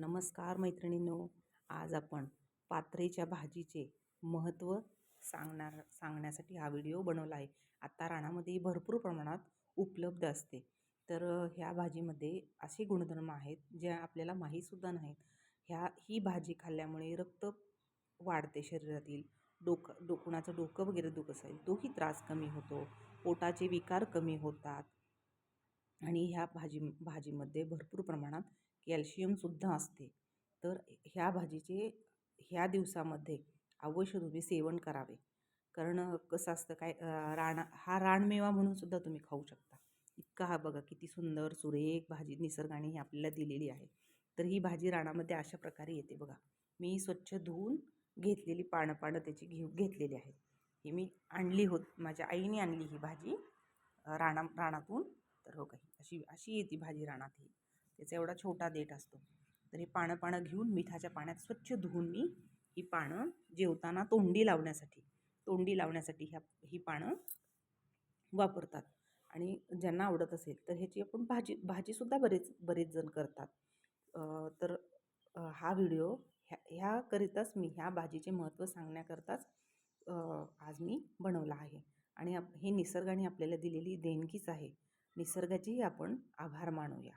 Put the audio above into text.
नमस्कार मैत्रिणींनो आज आपण पात्रेच्या भाजीचे महत्त्व सांगणार सांगण्यासाठी हा व्हिडिओ बनवला आहे. आत्ता रानामध्ये भरपूर प्रमाणात उपलब्ध असते. तर ह्या भाजीमध्ये असे गुणधर्म आहेत जे आपल्याला माहीतसुद्धा नाहीत. ह्या ही भाजी खाल्ल्यामुळे रक्त वाढते शरीरातील. डोकं डो कुणाचं डोकं वगैरे दुखत असेल तोही त्रास कमी होतो. पोटाचे विकार कमी होतात. आणि ह्या भाजी भाजीमध्ये भरपूर प्रमाणात कॅल्शियमसुद्धा असते. तर ह्या भाजीचे ह्या दिवसामध्ये अवश्य तुम्ही सेवन करावे. कारण कसं असतं काय राणा हा रानमेवा म्हणून सुद्धा तुम्ही खाऊ शकता. इतका हा बघा किती सुंदर सुरेख भाजी निसर्गाने ही आपल्याला दिलेली आहे. तर ही भाजी रानामध्ये अशा प्रकारे येते बघा. मी स्वच्छ धुवून घेतलेली पानं पानं त्याची घेऊ घेतलेली आहेत. ही मी आणली होत माझ्या आईने आणली ही भाजी राणा राना रानातून. तर हो काही. अशी अशी येते भाजी रानात ही. त्याचा एवढा छोटा देठ असतो. तर हे पानं पानं घेऊन मिठाच्या पाण्यात स्वच्छ धुवून मी ही पानं जेवताना तोंडी लावण्यासाठी तोंडी लावण्यासाठी ह्या ही पानं वापरतात. आणि ज्यांना आवडत असेल तर ह्याची आपण भाजी भाजीसुद्धा बरेच बरेच जण करतात. तर हा व्हिडिओ ह्या ह्याकरिताच मी ह्या भाजीचे महत्त्व सांगण्याकरताच आज मी बनवला आहे. आणि आप हे निसर्गाने आपल्याला दिलेली देणगीच आहे. निसर्गाचेही आपण आभार मानूया.